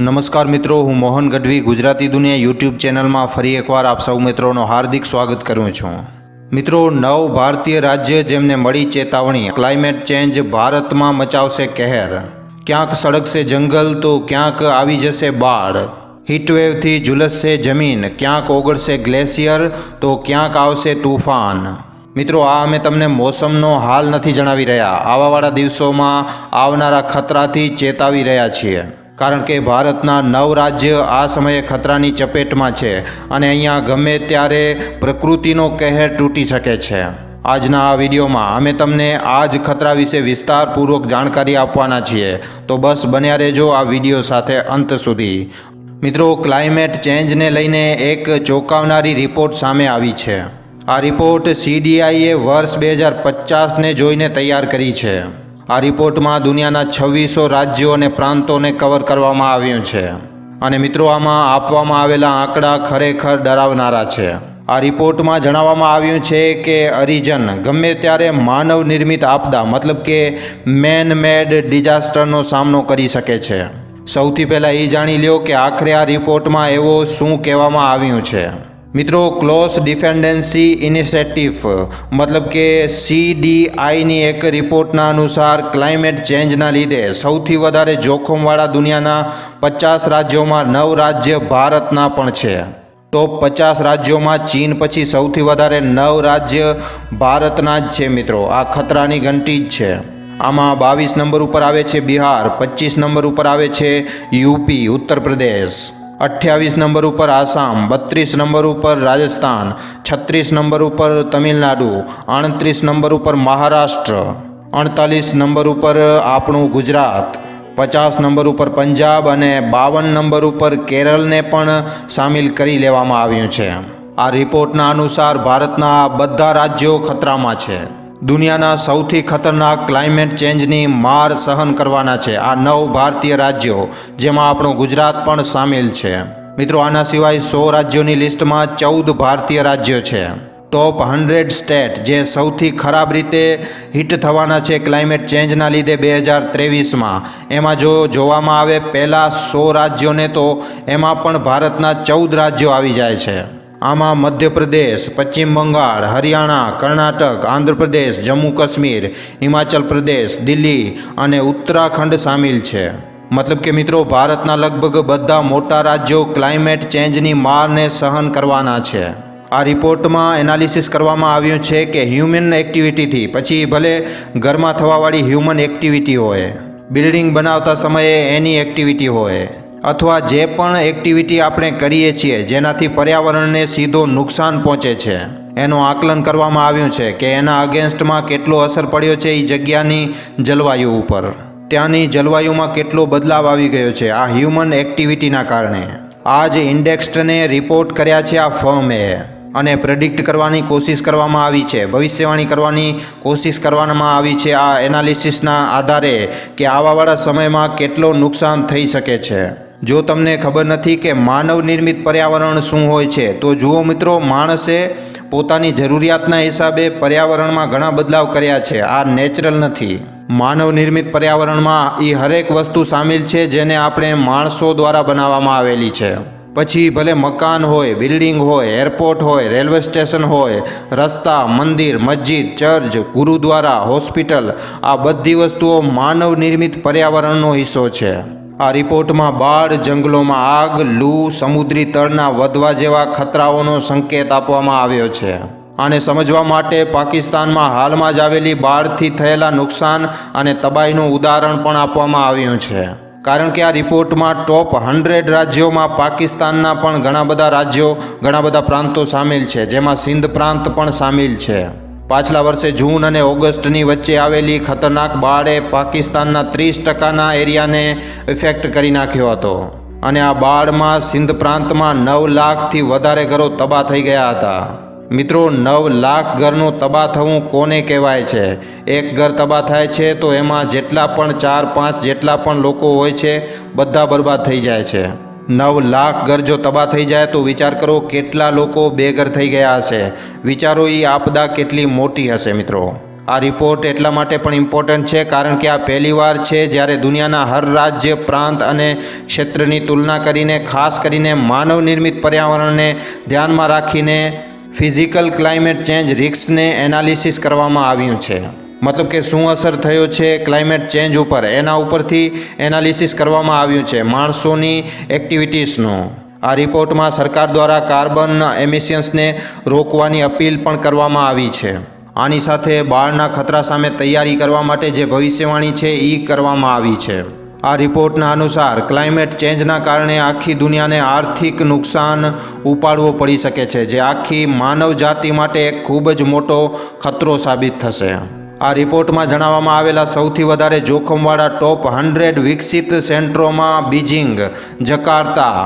નમસ્કાર મિત્રો, હું મોહન ગઢવી, ગુજરાતી દુનિયા યુટ્યુબ ચેનલમાં ફરી એકવાર આપ સૌ મિત્રોનો હાર્દિક સ્વાગત કરું છું. મિત્રો, નવ ભારતીય રાજ્ય જેમને મળી ચેતવણી ક્લાઇમેટ ચેન્જ ભારતમાં મચાવશે કહેર. ક્યાંક સળગશે જંગલ, તો ક્યાંક આવી જશે બાળ. હીટવેવથી ઝુલસશે જમીન, ક્યાંક ઓગળશે ગ્લેશિયર તો ક્યાંક આવશે તુફાન. મિત્રો, આ અમે તમને મોસમનો હાલ નથી જણાવી રહ્યા. આવાવાળા દિવસોમાં આવનારા ખતરાથી ચેતાવી રહ્યા છીએ. કારણ કે ભારતના નવ રાજ્ય આ સમયે ખતરાની ચપેટમાં છે અને અહીંયા ગમે ત્યારે પ્રકૃતિનો કહેર તૂટી શકે છે. આજના આ વિડીયોમાં અમે તમને આ જ ખતરા વિશે વિસ્તારપૂર્વક જાણકારી આપવાના છીએ. તો બસ બન્યા રહેજો આ વીડિયો સાથે અંત સુધી. મિત્રો, ક્લાઇમેટ ચેન્જને લઈને એક ચોંકાવનારી રિપોર્ટ સામે આવી છે. આ રિપોર્ટ સીડીઆઈએ વર્ષ બે હજાર પચાસને જોઈને તૈયાર કરી છે. આ રિપોર્ટમાં દુનિયાના છવ્વીસો રાજ્યો અને પ્રાંતોને કવર કરવામાં આવ્યું છે. અને મિત્રો, આમાં આપવામાં આવેલા આંકડા ખરેખર ડરાવનારા છે. આ રિપોર્ટમાં જણાવવામાં આવ્યું છે કે અરિજન, ગમે ત્યારે માનવ નિર્મિત આપદા, મતલબ કે મેન મેડ ડિઝાસ્ટરનો સામનો કરી શકે છે. સૌથી પહેલાં એ જાણી લ્યો કે આખરે આ રિપોર્ટમાં એવો શું કહેવામાં આવ્યું છે. મિત્રો, ક્લોઝ ડિફેન્ડન્સી ઇનિશિયેટિવ, મતલબ કે સીડીઆઈની એક રિપોર્ટના અનુસાર ક્લાઇમેટ ચેન્જના લીધે સૌથી વધારે જોખમવાળા દુનિયાના પચાસ રાજ્યોમાં નવ રાજ્ય ભારતના પણ છે. ટોપ પચાસ રાજ્યોમાં ચીન પછી સૌથી વધારે નવ રાજ્ય ભારતના જ છે મિત્રો. આ ખતરાની ઘંટી જ છે. આમાં બાવીસ નંબર ઉપર આવે છે બિહાર, પચીસ નંબર ઉપર આવે છે યુપી, ઉત્તર પ્રદેશ. અઠ્યાવીસ નંબર ઉપર આસામ, બત્રીસ નંબર ઉપર રાજસ્થાન, છત્રીસ નંબર ઉપર તમિલનાડુ આડત્રીસ નંબર ઉપર મહારાષ્ટ્ર અડતાલીસ નંબર ઉપર આપણું ગુજરાત, પચાસ નંબર ઉપર પંજાબ અને બાવન નંબર ઉપર કેરળને પણ સામેલ કરી લેવામાં આવ્યું છે. આ રિપોર્ટના અનુસાર ભારતના બધા રાજ્યો ખતરામાં છે. દુનિયાના સૌથી ખતરનાક ક્લાઇમેટ ચેન્જની માર સહન કરવાના છે આ નવ ભારતીય રાજ્યો, જેમાં આપણું ગુજરાત પણ સામેલ છે. મિત્રો, આના સિવાય સો રાજ્યોની લિસ્ટમાં ચૌદ ભારતીય રાજ્યો છે. ટોપ હંડ્રેડ સ્ટેટ જે સૌથી ખરાબ રીતે હિટ થવાના છે ક્લાઇમેટ ચેન્જના લીધે બે હજાર ત્રેવીસમાં. એમાં જો જોવામાં આવે પહેલાં સો રાજ્યોને તો એમાં પણ ભારતના ચૌદ રાજ્યો આવી જાય છે. આમાં મધ્યપ્રદેશ, પશ્ચિમ બંગાળ, હરિયાણા, કર્ણાટક, આંધ્રપ્રદેશ, જમ્મુ કાશ્મીર, હિમાચલ પ્રદેશ, દિલ્હી અને ઉત્તરાખંડ સામેલ છે. મતલબ કે મિત્રો, ભારતના લગભગ બધા મોટા રાજ્યો ક્લાઇમેટ ચેન્જની મારને સહન કરવાના છે. આ રિપોર્ટમાં એનાલિસિસ કરવામાં આવ્યું છે કે હ્યુમન એક્ટિવિટીથી, પછી ભલે ઘરમાં થવાવાળી હ્યુમન એક્ટિવિટી હોય, બિલ્ડિંગ બનાવતા સમયે એની એક્ટિવિટી હોય અથવા જે પણ એક્ટિવિટી આપણે કરીએ છીએ, જેનાથી પર્યાવરણને સીધો નુકસાન પહોંચે છે. એનું આકલન કરવામાં આવ્યું છે કે એના અગેન્સ્ટમાં કેટલો અસર પડ્યો છે એ જગ્યાની જલવાયુ ઉપર. ત્યાંની જલવાયુમાં કેટલો બદલાવ આવી ગયો છે આ હ્યુમન એક્ટિવિટીના કારણે. આ જ ઇન્ડેક્સ્ડને રિપોર્ટ કર્યા છે આ ફર્મે અને પ્રેડિક્ટ કરવાની કોશિશ કરવામાં આવી છે. ભવિષ્યવાણી કરવાની કોશિશ કરવામાં આવી છે આ એનાલિસિસના આધારે કે આવાવાળા સમયમાં કેટલો નુકસાન થઈ શકે છે. જો તમને ખબર નથી કે માનવ નિર્મિત પર્યાવરણ શું હોય છે, તો જુઓ મિત્રો, માણસે પોતાની જરૂરિયાતના હિસાબે પર્યાવરણમાં ઘણા બદલાવ કર્યા છે. આ નેચરલ નથી. માનવ નિર્મિત પર્યાવરણમાં એ હરેક વસ્તુ સામેલ છે જેને આપણે માણસો દ્વારા બનાવવામાં આવેલી છે. પછી ભલે મકાન હોય, બિલ્ડિંગ હોય, એરપોર્ટ હોય, રેલવે સ્ટેશન હોય, રસ્તા, મંદિર, મસ્જિદ, ચર્ચ, ગુરુદ્વારા, હોસ્પિટલ, આ બધી વસ્તુઓ માનવ નિર્મિત પર્યાવરણનો હિસ્સો છે. આ રિપોર્ટમાં બાળ જંગલોમાં આગ, લૂ, સમુદ્રી તળના વધવા જેવા ખતરાઓનો સંકેત આપવામાં આવ્યો છે. આને સમજવા માટે પાકિસ્તાનમાં હાલમાં જ આવેલી બાળથી થયેલા નુકસાન અને તબાહીનું ઉદાહરણ પણ આપવામાં આવ્યું છે. કારણ કે આ રિપોર્ટમાં ટોપ હંડ્રેડ રાજ્યોમાં પાકિસ્તાનના પણ ઘણા બધા રાજ્યો, ઘણા બધા પ્રાંતો સામેલ છે, જેમાં સિંધ પ્રાંત પણ સામેલ છે. પાછલા વર્ષે જૂન અને ઓગસ્ટની વચ્ચે આવેલી ખતરનાક બાળે પાકિસ્તાનના ત્રીસ ટકાના એરિયાને ઇફેક્ટ કરી નાખ્યો હતો. અને આ બાળમાં સિંધ પ્રાંતમાં નવ લાખથી વધારે ઘરો તબાહ થઈ ગયા હતા. મિત્રો, નવ લાખ ઘરનું તબાહ થવું કોને કહેવાય છે? એક ઘર તબાહ થાય છે તો એમાં જેટલા પણ ચાર પાંચ જેટલા પણ લોકો હોય છે, બધા બરબાદ થઈ જાય છે. નવ લાખ ઘર જો તબાહ થઈ જાય તો વિચાર કરો કેટલા લોકો બેઘર થઈ ગયા હશે. વિચારો એ આપદા કેટલી મોટી હશે મિત્રો. આ રિપોર્ટ એટલા માટે પણ ઇમ્પોર્ટન્ટ છે કારણ કે આ પહેલીવાર છે જ્યારે દુનિયાના હર રાજ્ય, પ્રાંત અને ક્ષેત્રની તુલના કરીને, ખાસ કરીને માનવ નિર્મિત પર્યાવરણને ધ્યાનમાં રાખીને ફિઝિકલ ક્લાઇમેટ ચેન્જ રિસ્કને એનાલિસિસ કરવામાં આવ્યું છે. મતલબ કે શું અસર થયો છે ક્લાઇમેટ ચેન્જ ઉપર? એના ઉપરથી એનાલિસિસ કરવામાં આવ્યું છે માણસોની એક્ટિવિટીઝનું આ રિપોર્ટમાં સરકાર દ્વારા કાર્બન એમિશન્સને રોકવાની અપીલ પણ કરવામાં આવી છે. આની સાથે બાળના ખતરા સામે તૈયારી કરવા માટે જે ભવિષ્યવાણી છે એ કરવામાં આવી છે. આ રિપોર્ટના અનુસાર ક્લાઇમેટ ચેન્જના કારણે આખી દુનિયાને આર્થિક નુકસાન ઉપાડવો પડી શકે છે, જે આખી માનવ જાતિ માટે એક ખૂબ જ મોટો ખતરો સાબિત થશે. આ રિપોર્ટમાં જણાવવામાં આવેલા સૌથી વધારે જોખમવાળા ટોપ હંડ્રેડ વિકસિત સેન્ટ્રોમાં બીજિંગ, જકાર્તા,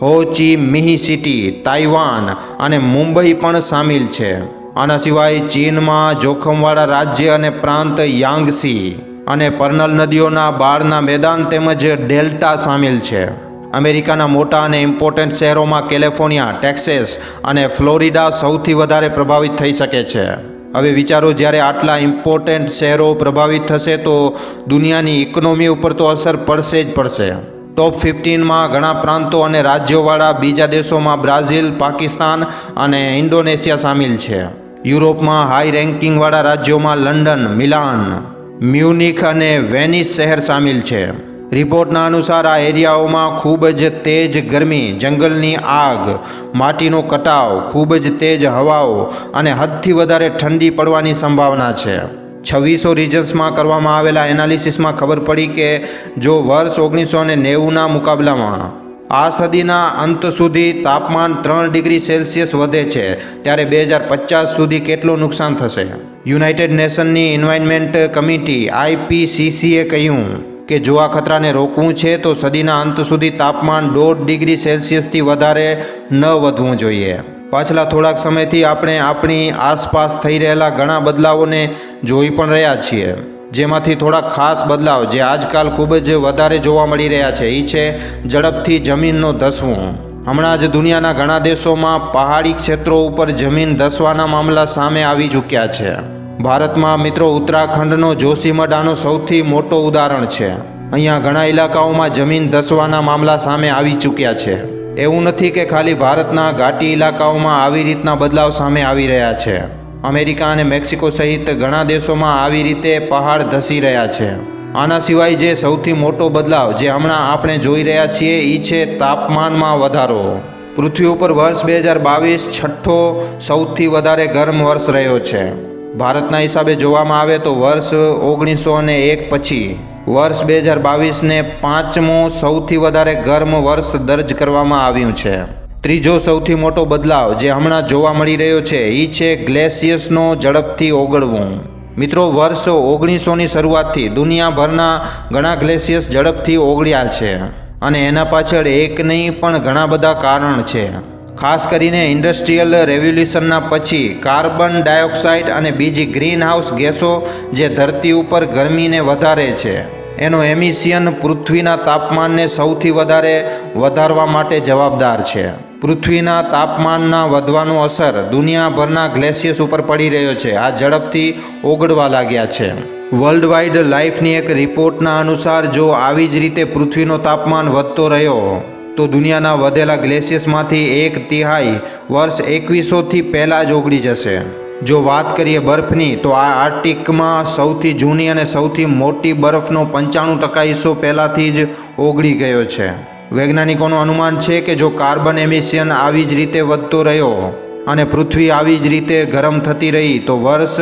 હો ચી મિહી સિટી, તાઇવાન અને મુંબઈ પણ સામેલ છે. આના સિવાય ચીનમાં જોખમવાળા રાજ્ય અને પ્રાંત યાંગસી અને પર્નલ નદીઓના બાળના મેદાન તેમજ ડેલ્ટા સામેલ છે. અમેરિકાના મોટા અને ઇમ્પોર્ટન્ટ શહેરોમાં કેલિફોર્નિયા, ટેક્સેસ અને ફ્લોરિડા સૌથી વધારે પ્રભાવિત થઈ શકે છે. હવે વિચારો, જ્યારે આટલા ઇમ્પોર્ટન્ટ શહેરો પ્રભાવિત થશે તો દુનિયાની ઇકોનોમી ઉપર તો અસર પડશે જ પડશે. ટોપ ફિફ્ટીનમાં ઘણા પ્રાંતો અને રાજ્યોવાળા બીજા દેશોમાં બ્રાઝિલ, પાકિસ્તાન અને ઇન્ડોનેશિયા સામેલ છે. યુરોપમાં હાઈ રેન્કિંગવાળા રાજ્યોમાં લંડન, મિલાન મ્યુનિક અને વેનિસ શહેર સામેલ છે. રિપોર્ટના અનુસાર આ એરિયાઓમાં ખૂબ જ તેજ ગરમી, જંગલની આગ, માટીનો કટાવ, ખૂબ જ તેજ હવાઓ અને હદથી વધારે ઠંડી પડવાની સંભાવના છે. છવ્વીસો રિજન્સમાં કરવામાં આવેલા એનાલિસિસમાં ખબર પડી કે જો વર્ષ ઓગણીસો ને નેવુંના મુકાબલામાં આ સદીના અંત સુધી તાપમાન ત્રણ ડિગ્રી સેલ્સિયસ વધે છે, ત્યારે બે હજાર પચાસ સુધી કેટલું નુકસાન થશે? યુનાઇટેડ નેશનની એન્વાયરમેન્ટ કમિટી આઈપીસીસીએ કહ્યું કે જો આ ખતરાને રોકવું છે, તો સદીના અંત સુધી તાપમાન દોઢ ડિગ્રી સેલ્સિયસથી વધારે ન વધવું જોઈએ. પાછલા થોડાક સમયથી આપણે આપણી આસપાસ થઈ રહેલા ઘણા બદલાવોને જોઈ પણ રહ્યા છીએ. જેમાંથી થોડા ખાસ બદલાવ જે આજકાલ ખૂબ જ વધારે જોવા મળી રહ્યા છે એ છે ઝડપથી જમીનનો ધસવું. હમણાં જ દુનિયાના ઘણા દેશોમાં પહાડી ક્ષેત્રો ઉપર જમીન ધસવાના મામલા સામે આવી ચૂક્યા છે. ભારતમાં મિત્રો ઉત્તરાખંડનો જોશીમડાનો સૌથી મોટો ઉદાહરણ છે. અહીંયા ઘણા ઇલાકાઓમાં જમીન ધસવાના મામલા સામે આવી ચૂક્યા છે. એવું નથી કે ખાલી ભારતના ઘાટી ઇલાકાઓમાં આવી રીતના બદલાવ સામે આવી રહ્યા છે. અમેરિકા અને મેક્સિકો સહિત ઘણા દેશોમાં આવી રીતે પહાડ ધસી રહ્યા છે. આના સિવાય જે સૌથી મોટો બદલાવ જે હમણાં આપણે જોઈ રહ્યા છીએ એ છે તાપમાનમાં વધારો. પૃથ્વી ઉપર વર્ષ બે હજાર બાવીસ છઠ્ઠો સૌથી વધારે ગરમ વર્ષ રહ્યો છે. ભારતના હિસાબે જોવામાં આવે તો વર્ષ ઓગણીસો અને એક પછી વર્ષ બે હજાર બાવીસને પાંચમો સૌથી વધારે ગરમ વર્ષ દર્જ કરવામાં આવ્યું છે. ત્રીજો સૌથી મોટો બદલાવ જે હમણાં જોવા મળી રહ્યો છે એ છે ગ્લેશિયસનો ઝડપથી ઓગળવું. મિત્રો, વર્ષ ઓગણીસોની શરૂઆતથી દુનિયાભરના ઘણા ગ્લેશિયસ ઝડપથી ઓગળ્યા છે અને એના પાછળ એક નહીં પણ ઘણા બધા કારણ છે. ખાસ કરીને ઇન્ડસ્ટ્રીયલ રેવોલ્યુશનના પછી કાર્બન ડાયોક્સાઇડ અને બીજી ગ્રીનહાઉસ ગેસો જે ધરતી ઉપર ગરમીને વધારે છે. એનો એમિશિયન પૃથ્વીના તાપમાનને સૌથી વધારે વધારવા માટે જવાબદાર છે. પૃથ્વીના તાપમાનના વધવાનો અસર દુનિયાભરના ગ્લેશિયસ ઉપર પડી રહ્યો છે. આ ઝડપથી ઓગળવા લાગ્યા છે. વર્લ્ડ વાઇડ લાઈફની એક રિપોર્ટના અનુસાર જો આવી જ રીતે પૃથ્વીનો તાપમાન વધતો રહ્યો તો દુનિયાના વધેલા ગ્લેશિયસમાંથી એક તિહાઈ વર્ષ એકવીસોથી પહેલાં જ ઓગળી જશે. જો વાત કરીએ બરફની, તો આ આર્ટિકમાં સૌથી જૂની અને સૌથી મોટી બરફનો પંચાણું ટકા હિસ્સો પહેલાંથી જ ઓગળી ગયો છે. વૈજ્ઞાનિકોનું અનુમાન છે કે જો કાર્બન એમિશન આવી જ રીતે વધતો રહ્યો અને પૃથ્વી આવી જ રીતે ગરમ થતી રહી, તો વર્ષ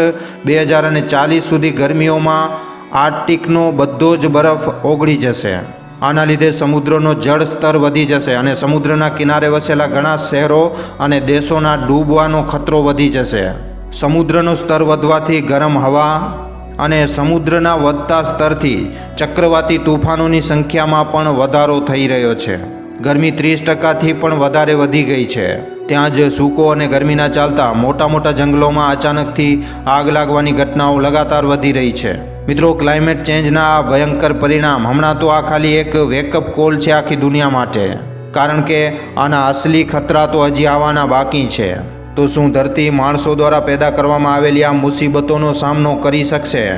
બે હજાર અને ચાલીસ સુધી ગરમીઓમાં આર્ટિકનો બધો જ બરફ ઓગળી જશે. આના લીધે સમુદ્રનો જળ સ્તર વધી જશે અને સમુદ્રના કિનારે વસેલા ઘણા શહેરો અને દેશોના ડૂબવાનો ખતરો વધી જશે. સમુદ્રનું સ્તર વધવાથી ગરમ હવા અને સમુદ્રના વધતા સ્તરથી ચક્રવાતી તોફાનોની સંખ્યામાં પણ વધારો થઈ રહ્યો છે. ગરમી ત્રીસ ટકાથી પણ વધારે વધી ગઈ છે. ત્યાં જ સૂકો અને ગરમીના ચાલતા મોટા મોટા જંગલોમાં અચાનકથી આગ લાગવાની ઘટનાઓ લગાતાર વધી રહી છે. મિત્રો ક્લાઇમેટ ચેન્જના આ ભયંકર પરિણામ હમણાં તો આ ખાલી એક વેકઅપ કોલ છે આખી દુનિયા માટે. કારણ કે આના અસલી ખતરા તો હજી આવવાના બાકી છે. તો શું ધરતી માણસો દ્વારા પેદા કરવામાં આવેલી આ મુસીબતોનો સામનો કરી શકશે?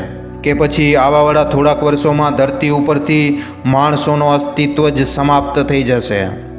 કે પછી આવાવાળા થોડાક વર્ષોમાં ધરતી ઉપરથી માણસોનો અસ્તિત્વ જ સમાપ્ત થઈ જશે?